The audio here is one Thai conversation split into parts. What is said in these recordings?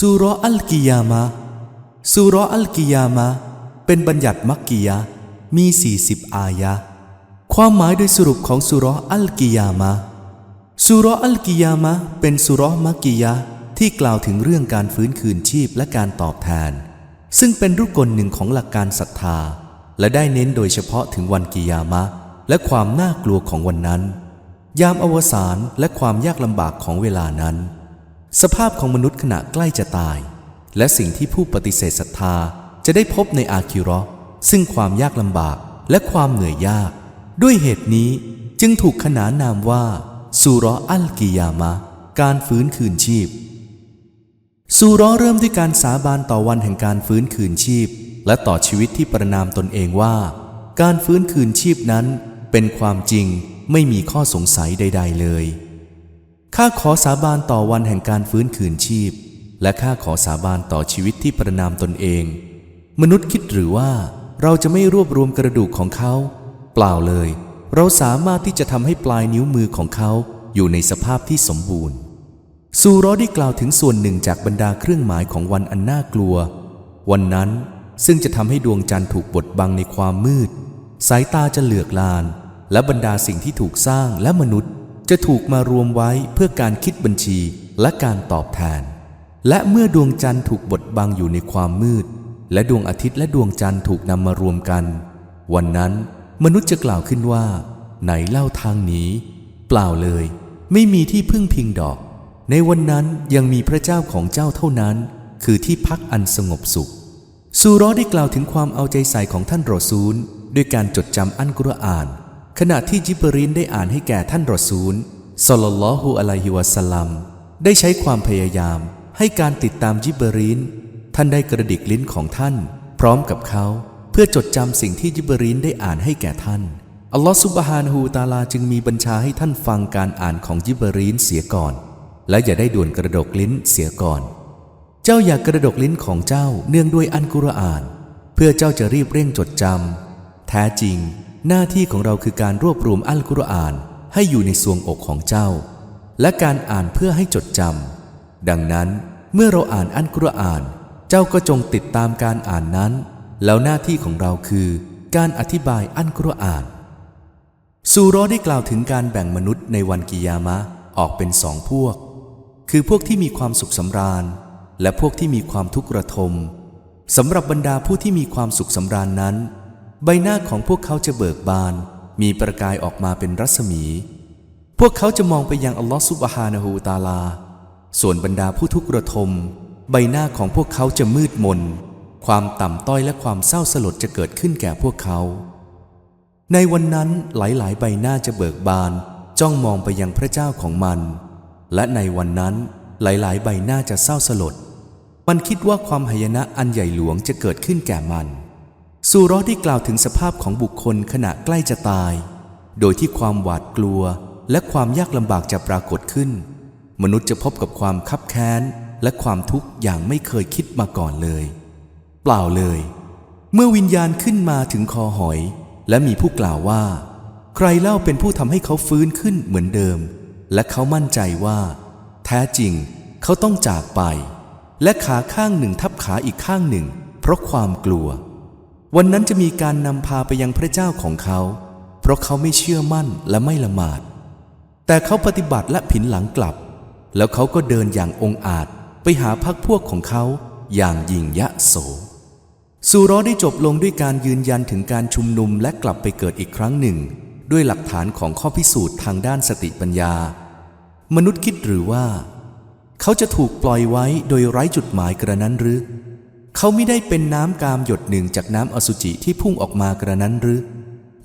สุรอัลกิยามะสุรอัลกิยามะเป็นบัญญัติมักกิยะมี 40 อายะ ความหมายโดยสรุปของสุรอัลกิยามะสุรอัลกิยามะเป็นสุรมักกิยะที่กล่าวถึงเรื่องการฟื้นคืนชีพและการตอบแทน ซึ่งเป็นรุกลหนึ่งของหลักการศรัทธา และได้เน้นโดยเฉพาะถึงวันกิยามะ และความน่ากลัวของวันนั้น ยามอวสานและความยากลำบากของเวลานั้น สภาพของมนุษย์ขณะใกล้จะตาย และสิ่งที่ผู้ปฏิเสธศรัทธาจะได้พบในอาคิเราะซึ่งความยากลำบากและความเหนื่อยยาก ด้วยเหตุนี้จึงถูกขนานนามว่าสุราะห์อัลกิยามะ การฟื้นคืนชีพสุราะห์เริ่มด้วยการสาบานต่อวันแห่งการฟื้นคืนชีพ และต่อชีวิตที่ประนามตนเองว่า การฟื้นคืนชีพนั้นเป็นความจริงไม่มีข้อสงสัยใด ๆ เลย ข้าขอสาบานต่อวันแห่งการฟื้นคืนชีพ และข้าขอสาบานต่อชีวิตที่ประนามตนเอง มนุษย์คิดหรือว่าเราจะไม่รวบรวมกระดูกของเขา เปล่าเลย เราสามารถที่จะทำให้ปลายนิ้วมือของเขาอยู่ในสภาพที่สมบูรณ์ซูรอได้กล่าวถึงส่วนหนึ่งจากบรรดาเครื่องหมายของวันอันน่ากลัว วันนั้นซึ่งจะทำให้ดวงจันทร์ถูกบดบังในความมืด สายตาจะเหลือกลาน และบรรดาสิ่งที่ถูกสร้างและมนุษย์ จะถูกมารวมไว้เพื่อการคิดบัญชีและการตอบแทน และเมื่อดวงจันทร์ถูกบดบังอยู่ในความมืด และดวงอาทิตย์และดวงจันทร์ถูกนำมารวมกัน วันนั้นมนุษย์จะกล่าวขึ้นว่า ไหนเล่าทางหนี้เปล่าเลย ไม่มีที่พึ่งพิงดอก ในวันนั้นยังมีพระเจ้าของเจ้าเท่านั้น คือที่พักอันสงบสุขซูเรอได้กล่าวถึงความเอาใจใส่ของท่านรอซูลด้วยการจดจำอันกุรอาน ขณะที่จิบรินได้อ่านให้แก่ท่านรอซูลสลลลอฮุอะลัยฮิวะสัลลัมได้ใช้ความพยายามให้การติดตามจิบรินท่านได้กระดิกลิ้นของท่าน พร้อมกับเขา เพื่อจดจำสิ่งที่จิบรินได้อ่านให้แก่ท่านอัลลอฮฺซุบฮานฮูตาลาจึงมีบัญชาให้ท่านฟังการอ่านของจิบรินเสียก่อน และอย่าได้ด่วนกระดกลิ้นเสียก่อน เจ้าอย่ากระดกลิ้นของเจ้าเนื่องด้วยอันกุรอาน เพื่อเจ้าจะรีบเร่งจดจำแท้จริง หน้าที่ของเราคือการรวบรวมอัลกุรอานให้อยู่ในสวงอกของเจ้า และการอ่านเพื่อให้จดจำดังนั้นเมื่อเราอ่านอัลกุรอาน เจ้าก็จงติดตามการอ่านนั้น แล้วหน้าที่ของเราคือการอธิบายอัลกุรอานซูรอได้กล่าวถึงการแบ่งมนุษย์ในวันกิยามะออกเป็นสองพวก คือพวกที่มีความสุขสำราญ และพวกที่มีความทุกข์ระทมสำหรับบรรดาผู้ที่มีความสุขสำราญนั้น ใบหน้าของพวกเขาจะเบิกบาน มีประกายออกมาเป็นรัศมี พวกเขาจะมองไปยังอัลลอฮฺซุบฮานะฮูตาลา ส่วนบรรดาผู้ทุกข์ระทม ใบหน้าของพวกเขาจะมืดมน ความต่ำต้อยและความเศร้าสลดจะเกิดขึ้นแก่พวกเขา ในวันนั้นหลายๆ ใบหน้าจะเบิกบาน จ้องมองไปยังพระเจ้าของมัน และในวันนั้นหลายๆ ใบหน้าจะเศร้าสลด มันคิดว่าความหายนะอันใหญ่หลวงจะเกิดขึ้นแก่มัน ซูรอได้กล่าวถึงสภาพของบุคคลขณะใกล้จะตาย โดยที่ความหวาดกลัวและความยากลำบากจะปรากฏขึ้น มนุษย์จะพบกับความคับแค้น และความทุกข์อย่างไม่เคยคิดมาก่อนเลย เปล่าเลย เมื่อวิญญาณขึ้นมาถึงคอหอย และมีผู้กล่าวว่า ใครเล่าเป็นผู้ทำให้เขาฟื้นขึ้นเหมือนเดิม และเขามั่นใจว่า แท้จริงเขาต้องจากไป และขาข้างหนึ่งทับขาอีกข้างหนึ่ง เพราะความกลัว วันนั้นจะมีการนำพาไปยังพระเจ้าของเขา เพราะเขาไม่เชื่อมั่นและไม่ละหมาด แต่เขาปฏิบัติและผินหลังกลับ แล้วเขาก็เดินอย่างองอาจไปหาพักพวกของเขาอย่างยิ่งยะโสซูรอได้จบลงด้วยการยืนยันถึงการชุมนุมและกลับไปเกิดอีกครั้งหนึ่ง ด้วยหลักฐานของข้อพิสูจน์ทางด้านสติปัญญา มนุษย์คิดหรือว่า เขาจะถูกปล่อยไว้โดยไร้จุดหมายกระนั้นหรือ เขาไม่ได้เป็นน้ำกามหยดหนึ่งจากน้ำอสุจิที่พุ่งออกมากระนั้นหรือ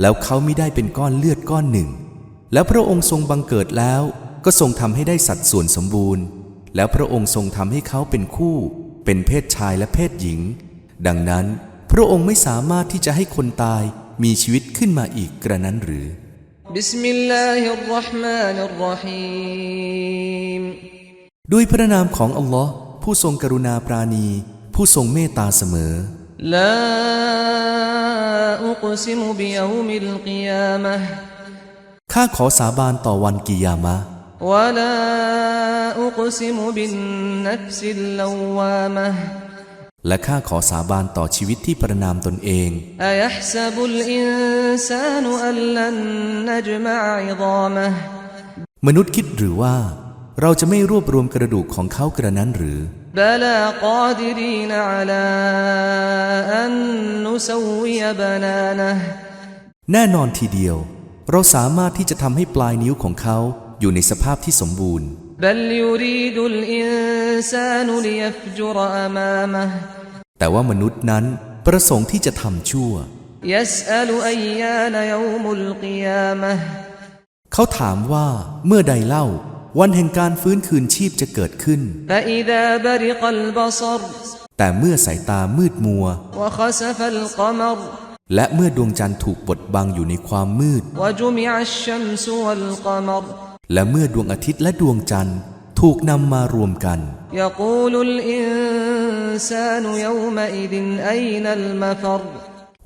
แล้วเขาไม่ได้เป็นก้อนเลือดก้อนหนึ่ง แล้วพระองค์ทรงบังเกิดแล้วก็ทรงทำให้ได้สัดส่วนสมบูรณ์ แล้วพระองค์ทรงทำให้เขาเป็นคู่ เป็นเพศชายและเพศหญิง ดังนั้นพระองค์ไม่สามารถที่จะให้คนตายมีชีวิตขึ้นมาอีกกระนั้นหรือบิสมิลลาฮิรราะห์มานิรราฮีมด้วยพระนามของอัลลอฮ์ผู้ทรงกรุณาปราณี ผู้ทรงเมตตาเสมอ لا أقسم بيوم القيامة ข้าขอสาบานต่อวันกิยามะห์ ولا أقسم بالنفس اللوامة และข้าขอสาบานต่อชีวิตที่ประนามตนเอง أيحسب الإنسان أن لن نجمع عظامه มนุษย์คิดหรือว่า เราจะไม่รวบรวมกระดูกของเขากระนั้นหรือ بلى قادرين على أن نسوي بنانه แน่นอนทีเดียว เราสามารถที่จะทำให้ปลายนิ้วของเขาอยู่ในสภาพที่สมบูรณ์ بل يريد الإنسان ليفجر أمامه แต่ว่ามนุษย์นั้นประสงค์ที่จะทำชั่ว يسأل أيان يوم القيامة เขาถามว่าเมื่อใดเล่า วันแห่งการฟื้นคืนชีพจะเกิดขึ้น แต่เมื่อสายตามืดมัว และเมื่อดวงจันทร์ถูกบดบังอยู่ในความมืด และเมื่อดวงอาทิตย์และดวงจันทร์ถูกนำมารวมกัน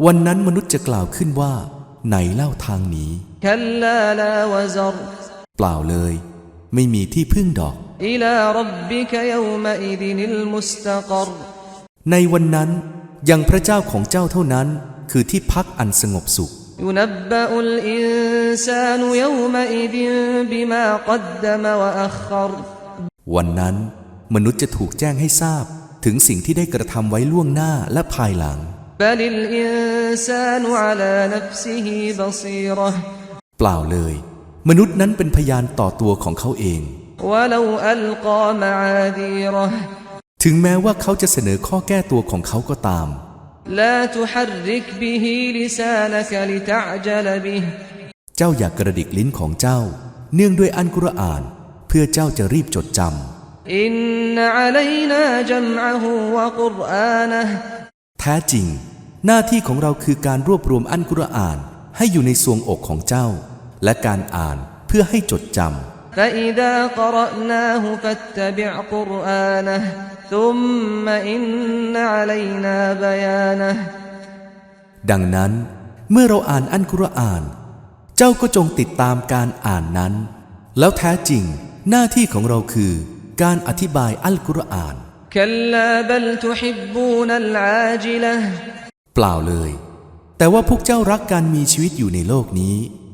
วันนั้นมนุษย์จะกล่าวขึ้นว่า ไหนเล่าทางหนีเปล่าเลย ไม่มีที่พึ่งดอก ในวันนั้นยังพระเจ้าของเจ้าเท่านั้น คือที่พักอันสงบสุข วันนั้นมนุษย์จะถูกแจ้งให้ทราบ ถึงสิ่งที่ได้กระทำไว้ล่วงหน้าและภายหลัง เปล่าเลย มนุษย์นั้นเป็นพยานต่อตัวของเขาเอง ถึงแม้ว่าเขาจะเสนอข้อแก้ตัวของเขาก็ตาม เจ้าอยากกระดิกลิ้นของเจ้า เนื่องด้วยอันกุรอาน เพื่อเจ้าจะรีบจดจำอินนนาจัวกุรนแท้จริง หน้าที่ของเราคือการรวบรวมอันกุรอาน ให้อยู่ในสวงอกของเจ้า และการอ่านเพื่อให้จดจ فإذا قرأناه فاتبع قرآنه ثم إن علينا بيانه ำดังนั้น เมื่อเราอ่านอันกุรอาน เจ้าก็จงติดตามการอ่านนั้น แล้วแท้จริง หน้าที่ของเราคือ การอธิบายอัลกุรอาน كلا بل تحبون العاجلة เปล่าเลย แต่ว่าพวกเจ้ารักการมีชีวิตอยู่ในโลกนี้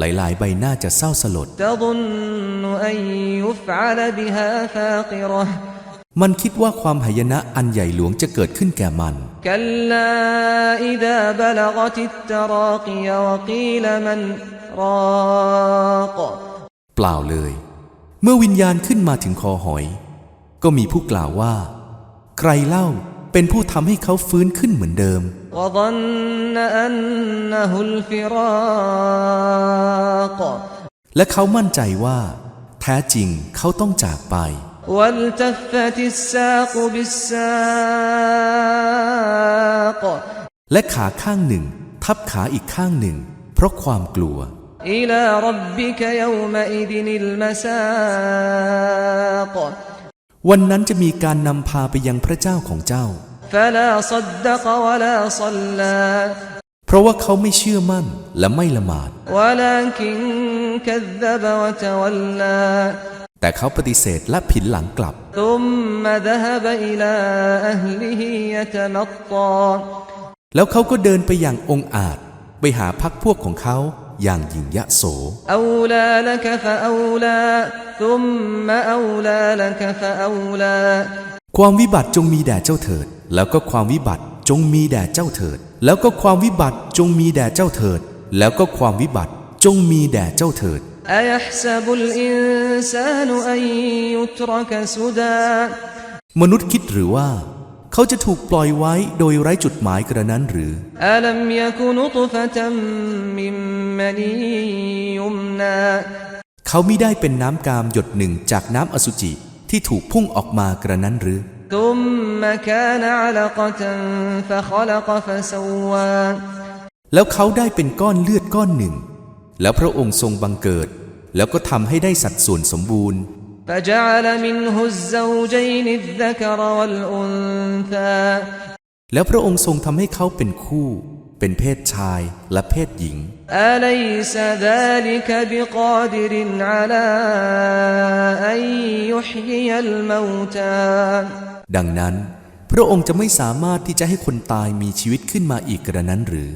หลายๆ ใบหน้าจะเศร้าสลด มันคิดว่าความหายนะอันใหญ่หลวงจะเกิดขึ้นแก่มันเปล่าเลย เมื่อวิญญาณขึ้นมาถึงคอหอย ก็มีผู้กล่าวว่า ใครเล่าเป็นผู้ทำให้เขาฟื้นขึ้นเหมือนเดิม และเขามั่นใจว่า แท้จริงเขาต้องจากไป และขาข้างหนึ่ง ทับขาอีกข้างหนึ่ง เพราะความกลัว วันนั้นจะมีการนำพาไปยังพระเจ้าของเจ้า เพราะว่าเขาไม่เชื่อมั่นและไม่ละหมาดแต่เขาปฏิเสธและผินหลังกลับ แล้วเขาก็เดินไปอย่างองอาจ ไปหาพักพวกของเขาอย่างหญิงยะโสความวิบัติจงมีแด่เจ้าเถิด แล้วก็ความวิบัติจงมีแด่เจ้าเถิด แล้วก็ความวิบัติจงมีแด่เจ้าเถิด แล้วก็ความวิบัติจงมีแด่เจ้าเถิด أيحسب الإنسان أن يترك سدى มนุษย์คิดหรือว่า เขาจะถูกปล่อยไว้โดยไร้จุดหมายกระนั้นหรือ ألم يك نطفة من مني يمنى เขามิได้เป็นน้ำกามหยดหนึ่งจากน้ำอสุจิที่ถูกพุ่งออกมากระนั้นหรือ ثم كان علقة فخلق فسوى แล้วเขาได้เป็นก้อนเลือดก้อนหนึ่ง แล้วพระองค์ทรงบังเกิด แล้วก็ทำให้ได้สัดส่วนสมบูรณ์ فجعل منه الزوجين الذكر والأنثى แล้วพระองค์ทรงทำให้เขาเป็นคู่ เป็นเพศชายและเพศหญิง أليس ذلك بقادر على أن يحيي الموتى ดังนั้น พระองค์จะไม่สามารถที่จะให้คนตายมีชีวิตขึ้นมาอีกกระนั้นหรือ